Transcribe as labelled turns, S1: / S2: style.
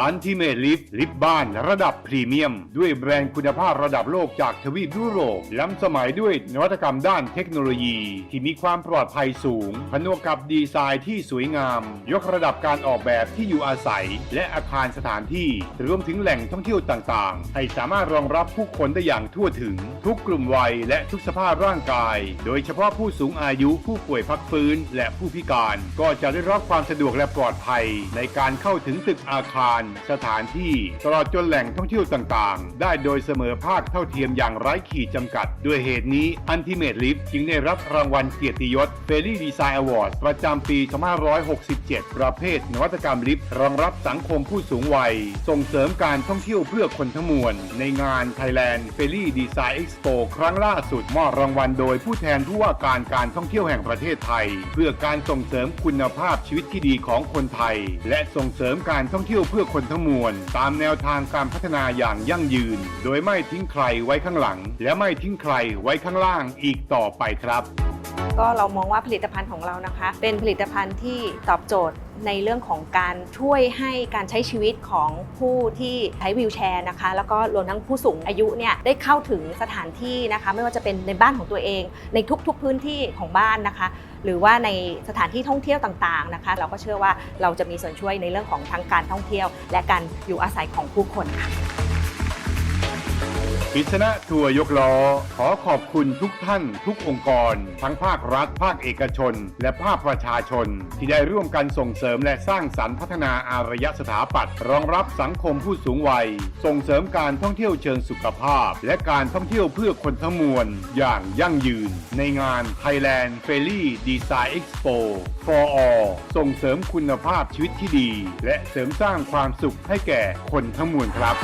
S1: อันติเมทลิฟลิฟบ้านระดับพรีเมียม ด้วยแบรนด์คุณภาพระดับโลกจากทวีปยุโรป ล้ำสมัยด้วยนวัตกรรมด้านเทคโนโลยี ที่มีความปลอดภัยสูง ผนวกกับดีไซน์ที่สวยงาม ยกระดับการออกแบบที่อยู่อาศัย และอาคารสถานที่รวมถึงแหล่งท่องเที่ยวต่างๆ ให้สามารถรองรับผู้คนได้อย่างทั่วถึง ทุกกลุ่มวัยและทุกสภาพร่างกาย โดยเฉพาะผู้สูงอายุผู้ป่วยพักฟื้น และผู้พิการ ก็จะได้รับความสะดวกและปลอดภัย ในการเข้าถึงตึกอาคารสถานที่ ตลอดจนแหล่งท่องเที่ยวต่างๆ ได้โดยเสมอภาคเท่าเทียมอย่างไร้ขีดจำกัด ด้วยเหตุนี้ Ultimate Lift จึงได้รับรางวัลเกียรติยศ f a i r y Design Award ประจำปี 2567 ประเภท นวัตกรรมลิฟต์รองรับสังคมผู้สูงวัย ส่งเสริมการท่องเที่ยวเพื่อคนทั้งมวล ในงาน Thailand f a i r y Design Expo ครั้งล่าสุดมอบรางวัลโดยผู้แทนผู้ว่าการการท่องเที่ยวแห่งประเทศไทย เพื่อการส่งเสริมคุณภาพชีวิตที่ดีของคนไทย และส่งเสริมการท่องเที่ยวเพื่อคนทั้งมวล ตามแนวทางการพัฒนาอย่างยั่งยืน โดยไม่ทิ้งใครไว้ข้างหลัง และไม่ทิ้งใครไว้ข้างล่างอีกต่อไปครับ
S2: ก็เรามองว่าผลิตภัณฑ์ของเรานะคะ เป็นผลิตภัณฑ์ที่ตอบโจทย์ในเรื่องของการช่วยให้การใช้ชีวิตของผู้ที่ใช้วีลแชร์นะคะ แล้วก็รวมทั้งผู้สูงอายุเนี่ยได้เข้าถึงสถานที่นะคะ ไม่ว่าจะเป็นในบ้านของตัวเอง ในทุกๆพื้นที่ของบ้านนะคะ หรือว่าในสถานที่ท่องเที่ยวต่างๆนะคะ เราก็เชื่อว่าเราจะมีส่วนช่วยในเรื่องของทั้งการท่องเที่ยว และการอยู่อาศัยของผู้คนค่ะ
S1: กิษณะทัวร์ยกล้อ ขอขอบคุณทุกท่านทุกองค์กร ทั้งภาครัฐ ภาคเอกชน และภาคประชาชน ที่ได้ร่วมกันส่งเสริมและสร้างสรรค์พัฒนาอารยสถาปัตย์รองรับสังคมผู้สูงวัย ส่งเสริมการท่องเที่ยวเชิงสุขภาพ และการท่องเที่ยวเพื่อคนทั้งมวล อย่างยั่งยืน ในงาน Thailand f a i r y Design Expo for All ส่งเสริมคุณภาพชีวิตที่ดี และเสริมสร้างความสุขให้แก่คนทั้งมวลครับ